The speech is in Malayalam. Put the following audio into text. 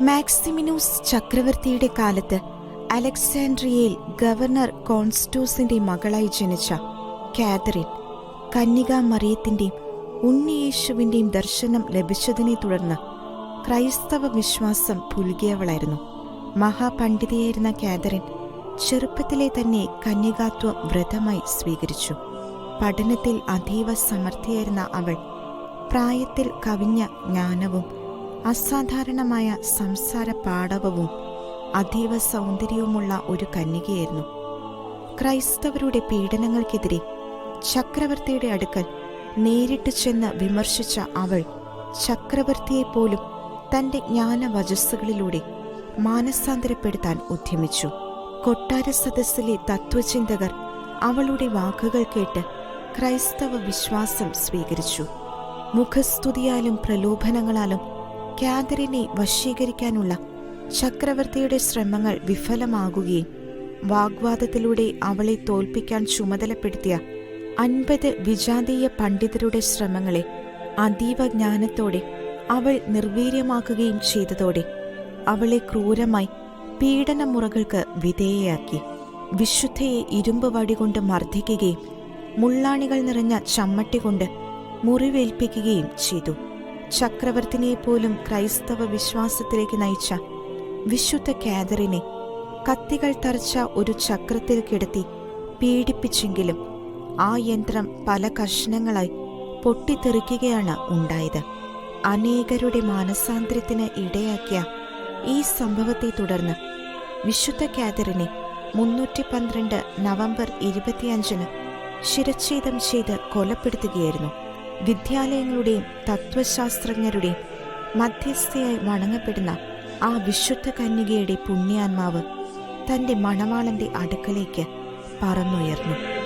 മാക്സിമിനൂസ് ചക്രവർത്തിയുടെ കാലത്ത് അലക്സാൻഡ്രിയയിൽ ഗവർണർ കോൺസ്റ്റൂസിന്റെ മകളായി ജനിച്ച കാതറിൻ കന്യകാ മറിയത്തിന്റെയും ഉണ്ണിയേശുവിന്റെയും ദർശനം ലഭിച്ചതിനെ തുടർന്ന് ക്രൈസ്തവ വിശ്വാസം പുലുകിയവളായിരുന്നു മഹാപണ്ഡിതയായിരുന്ന കാതറിൻ ചെറുപ്പത്തിലെ തന്നെ കന്യകാത്വം വ്രതമായി സ്വീകരിച്ചു. പഠനത്തിൽ അതീവ സമർത്ഥിയായിരുന്ന അവൾ പ്രായത്തിൽ കവിഞ്ഞ ജ്ഞാനവും അസാധാരണമായ സംസാര പാടവവും അതീവ സൗന്ദര്യവുമുള്ള ഒരു കന്യകയായിരുന്നു. ക്രൈസ്തവരുടെ പീഡനങ്ങൾക്കെതിരെ ചക്രവർത്തിയുടെ അടുക്കൽ നേരിട്ട് ചെന്ന് വിമർശിച്ച അവൾ ചക്രവർത്തിയെപ്പോലും തന്റെ ജ്ഞാനവചസ്സുകളിലൂടെ മാനസാന്തരപ്പെടുത്താൻ ഉദ്യമിച്ചു. കൊട്ടാര സദസ്സിലെ തത്വചിന്തകർ അവളുടെ വാക്കുകൾ കേട്ട് ക്രൈസ്തവ വിശ്വാസം സ്വീകരിച്ചു. മുഖസ്തുതിയാലും പ്രലോഭനങ്ങളാലും കാതറിനെ വശീകരിക്കാനുള്ള ചക്രവർത്തിയുടെ ശ്രമങ്ങൾ വിഫലമാകുകയും വാഗ്വാദത്തിലൂടെ അവളെ തോൽപ്പിക്കാൻ ചുമതലപ്പെടുത്തിയ അൻപത് വിജാതീയ പണ്ഡിതരുടെ ശ്രമങ്ങളെ അതീവ ജ്ഞാനത്തോടെ അവൾ നിർവീര്യമാക്കുകയും ചെയ്തതോടെ അവളെ ക്രൂരമായി പീഡനമുറകൾക്ക് വിധേയയാക്കി. വിശുദ്ധയെ ഇരുമ്പ് വടികൊണ്ട് മർദ്ദിക്കുകയും മുള്ളാണികൾ നിറഞ്ഞ ചമ്മട്ടി കൊണ്ട് മുറിവേൽപ്പിക്കുകയും ചെയ്തു. ചക്രവർത്തിനെ പോലും ക്രൈസ്തവ വിശ്വാസത്തിലേക്ക് നയിച്ച വിശുദ്ധ കാതറിനെ കത്തികൾ തറച്ച ഒരു ചക്രത്തിൽ കിടത്തി പീഡിപ്പിച്ചെങ്കിലും ആ യന്ത്രം പല കഷ്ണങ്ങളായി പൊട്ടിത്തെറിക്കുകയാണ് ഉണ്ടായത്. അനേകരുടെ മാനസാന്തരത്തിന് ഇടയാക്കിയ ഈ സംഭവത്തെ തുടർന്ന് വിശുദ്ധ കാതറിനെ മുന്നൂറ്റി പന്ത്രണ്ട് നവംബർ ഇരുപത്തിയഞ്ചിന് ശിരച്ഛേദം ചെയ്ത് കൊലപ്പെടുത്തുകയായിരുന്നു. വിദ്യാലയങ്ങളുടെയും തത്വശാസ്ത്രജ്ഞരുടെയും മധ്യസ്ഥയായി വണങ്ങപ്പെടുന്ന ആ വിശുദ്ധ കന്യകയുടെ പുണ്യാത്മാവ് തന്റെ മണവാളന്റെ അടുക്കലേക്ക് പറന്നുയർന്നു.